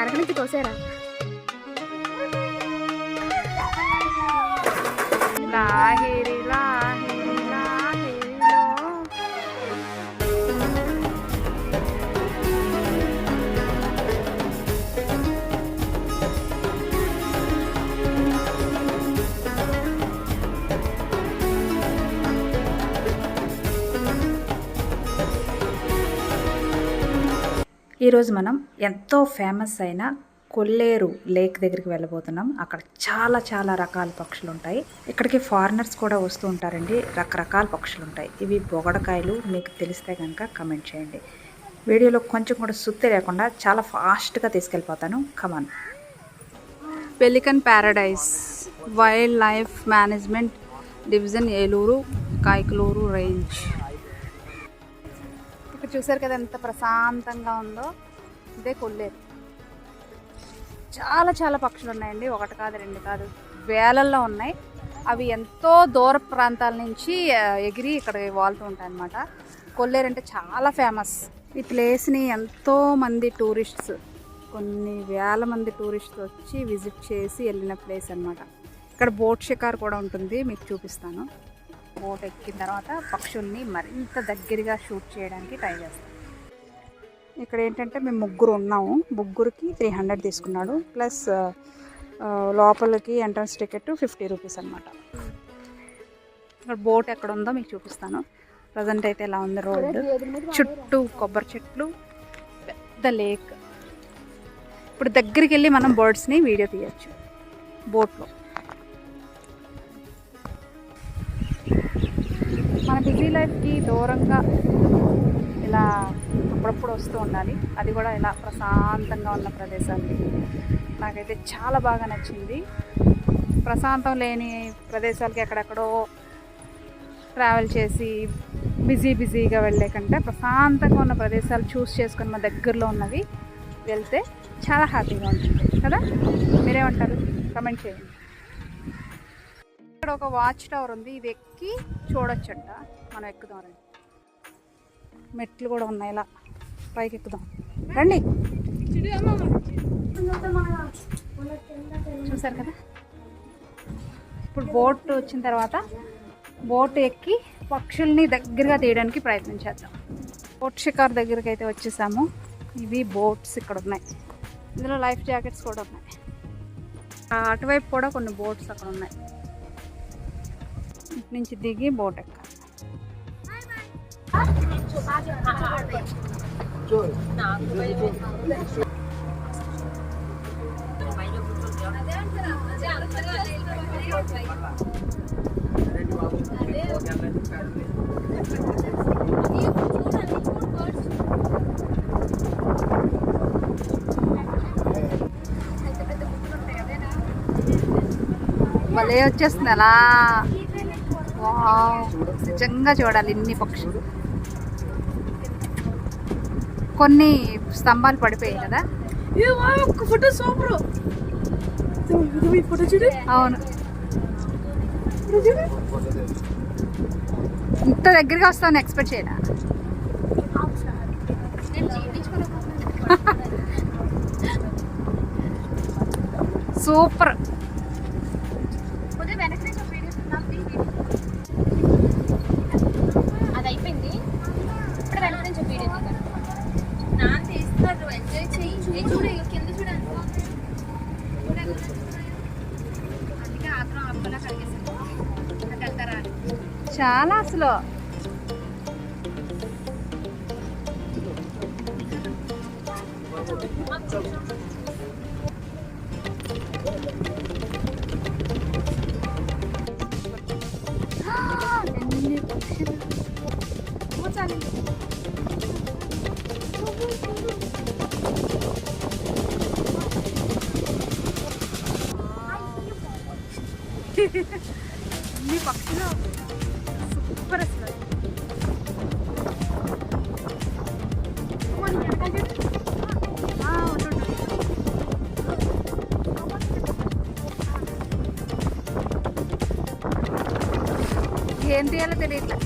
వెనక నుంచి కోసారా లాహిరి ఈరోజు మనం ఎంతో ఫేమస్ అయిన కొల్లేరు లేక్ దగ్గరికి వెళ్ళబోతున్నాం. అక్కడ చాలా చాలా రకాల పక్షులు ఉంటాయి. ఇక్కడికి ఫారినర్స్ కూడా వస్తూ ఉంటారండి. రకరకాల పక్షులు ఉంటాయి. ఇవి బొగడకాయలు. మీకు తెలిస్తే కనుక కమెంట్ చేయండి. వీడియోలో కొంచెం కూడా సుత్తి లేకుండా చాలా ఫాస్ట్గా తీసుకెళ్ళిపోతాను. Come on pelican paradise wild life management division Eluru Kaikaluru range చూసారు కదా ఎంత ప్రశాంతంగా ఉందో? ఇదే కొల్లేరు. చాలా చాలా పక్షులు ఉన్నాయండి. ఒకటి కాదు రెండు కాదు. వేలల్లో ఉన్నాయి. అవి ఎంతో దూర ప్రాంతాల నుంచి ఎగిరి ఇక్కడ వాళ్తూ ఉంటాయి అన్నమాట కొల్లేరు అంటే చాలా ఫేమస్. ఈ ప్లేస్ని ఎంతో మంది టూరిస్ట్స్ కొన్ని వేల మంది టూరిస్ట్ వచ్చి విజిట్ చేసి వెళ్ళిన ప్లేస్ అన్నమాట. ఇక్కడ బోట్ షికార్ కూడా ఉంటుంది. మీకు చూపిస్తాను. బోట్ ఎక్కిన తర్వాత పక్షుల్ని మరింత దగ్గరగా షూట్ చేయడానికి ట్రై చేస్తాం. ఇక్కడ ఏంటంటే మేము ముగ్గురు ఉన్నాము. ముగ్గురికి త్రీ హండ్రెడ్ తీసుకున్నాడు. ప్లస్ లోపలికి ఎంట్రన్స్ టికెట్ ఫిఫ్టీ రూపీస్ అనమాట ఇక్కడ బోట్ ఎక్కడ ఉందో మీకు చూపిస్తాను. ప్రజెంట్ అయితే ఎలా ఉంది రోడ్డు చుట్టూ కొబ్బరి చెట్లు పెద్ద లేక్ ఇప్పుడు దగ్గరికి వెళ్ళి మనం బర్డ్స్ని వీడియో తీయచ్చు. బోట్లో మన బిజీ లైఫ్కి దూరంగా ఇలా అప్పుడప్పుడు వస్తూ ఉండాలి. అది కూడా ఇలా ప్రశాంతంగా ఉన్న ప్రదేశాలకి నాకైతే చాలా బాగా నచ్చింది. ప్రశాంతం లేని ప్రదేశాలకి ఎక్కడెక్కడో ట్రావెల్ చేసి బిజీ బిజీగా వెళ్ళే కంటే ప్రశాంతంగా ఉన్న ప్రదేశాలు చూస్ చేసుకుని మా దగ్గరలో ఉన్నవి వెళ్తే చాలా హ్యాపీగా ఉంటుంది. కదా? మీరేమంటారు? కమెంట్ చేయండి. ఇక్కడ ఒక వాచ్ టవర్ ఉంది. ఇది ఎక్కి చూడొచ్చట. మనం ఎక్కుదాం రండి. మెట్లు కూడా ఉన్నాయి. ఇలా పైకి ఎక్కుదాం. రండి. చూసారు కదా? ఇప్పుడు బోట్ వచ్చిన తర్వాత బోట్ ఎక్కి పక్షుల్ని దగ్గరగా తీయడానికి ప్రయత్నం చేద్దాం. బోట్ షికార్ దగ్గరికి అయితే వచ్చేసాము. ఇవి బోట్స్ ఇక్కడ ఉన్నాయి. ఇందులో లైఫ్ జాకెట్స్ కూడా ఉన్నాయి. ఆ అటువైపు కూడా కొన్ని బోట్స్ అక్కడ ఉన్నాయి. ఇటు నుంచి దిగి బోట్ ఎక్కాలి భలే వచ్చేస్తుంది అలా. నిజంగా చూడాలి ఇన్ని పక్షులు. కొన్ని స్తంభాలు పడిపోయాయి కదా? Photo super. అవును. ఇంత దగ్గరగా వస్తాను ఎక్స్పెక్ట్ చేయనా? సూపర్ వెనక నుంచి ఒక వీడియో నాకు తీ వీడియో. అది అయిపోయింది ఇప్పుడు వెనక నుంచి ఒక వీడియో తీద్దాం. నాన్న తీస్తారు ఎంజాయ్ చెయ్యి ఏ చూడు ఇక కింద చూడండి అందుకే ఆత్రం అప్పులా కలిగేసాను నాకు వెళ్తారా అని. చాలా అసలు ఎన్ని పక్షులు. కూర్చోండి. ఎన్ని పక్షులు సూపర్ అసలు. ఏం తీయాలో తెలియట్లే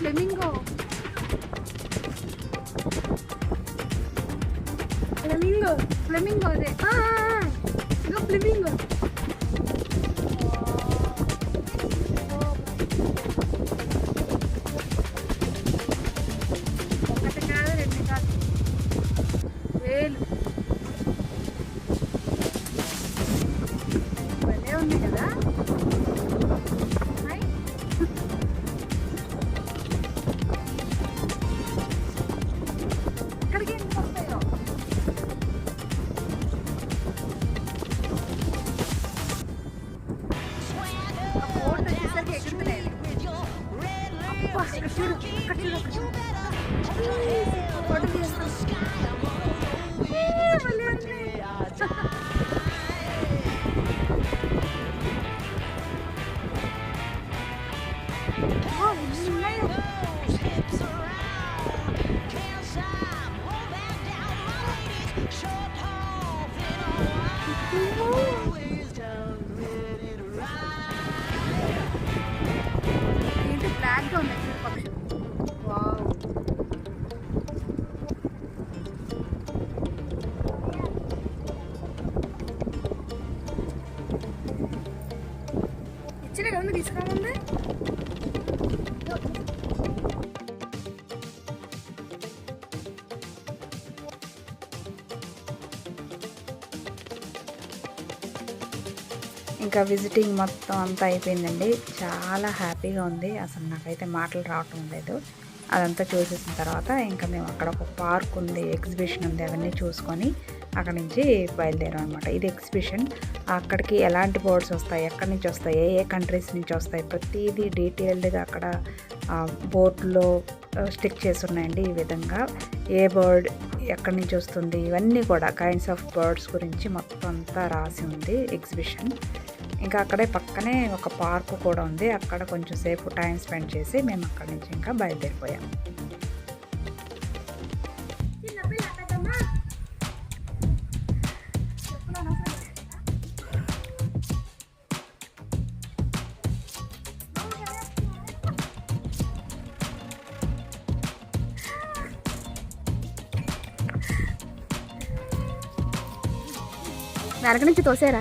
ఫ్లెమింగో ఫ్లెమింగో ఫ్లెమింగో అదే ఇదో ఫ్లెమింగో ఒకటి Хочу блин. Опа, красиво, красиво, красиво. Подвесно. Блин, Вау, не знаю. ఏ, భలే ఉంది. ఓ, ఇన్ని ఉన్నాయి. ఇంకా విజిటింగ్ మొత్తం అంతా అయిపోయిందండి. చాలా హ్యాపీగా ఉంది. అసలు నాకైతే మాటలు రావటం లేదు. అదంతా చూసేసిన తర్వాత ఇంకా మేము అక్కడ ఒక పార్క్ ఉంది ఎగ్జిబిషన్ ఉంది అవన్నీ చూసుకొని అక్కడ నుంచి బయలుదేరాం అనమాట ఇది ఎగ్జిబిషన్. అక్కడికి ఎలాంటి బోర్డ్స్ వస్తాయి ఎక్కడి నుంచి వస్తాయి ఏ ఏ కంట్రీస్ నుంచి వస్తాయి ప్రతిదీ డీటెయిల్డ్గా అక్కడ బోర్డులో స్టిక్ చేసి ఉన్నాయండి ఈ విధంగా. ఏ బర్డ్ ఎక్కడి నుంచి వస్తుంది ఇవన్నీ కూడా కైండ్స్ ఆఫ్ బర్డ్స్ గురించి మొత్తం అంతా రాసి ఉంది ఎగ్జిబిషన్. ఇంకా అక్కడే పక్కనే ఒక పార్కు కూడా ఉంది. అక్కడ కొంచెం సేపు టైం స్పెండ్ చేసి మేము అక్కడి నుంచి ఇంకా బయలుదేరిపోయాం. వెనక నుంచి తోసారా?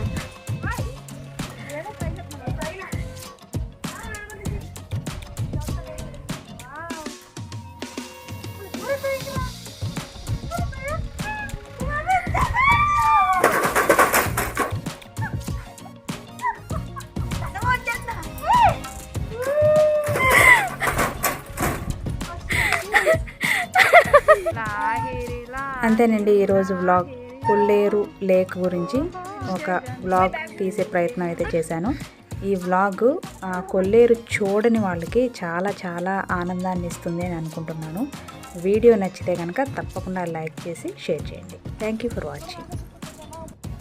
అంతేనండి ఈరోజు వ్లాగ్ పుల్లేరు లేక్ గురించి ఒక వ్లాగ్ తీసే ప్రయత్నం అయితే చేశాను. ఈ వ్లాగ్ కొల్లేరు చూడని వాళ్ళకి చాలా చాలా ఆనందాన్ని ఇస్తుంది అని అనుకుంటున్నాను. వీడియో నచ్చితే కనుక తప్పకుండా లైక్ చేసి షేర్ చేయండి. Thank you for watching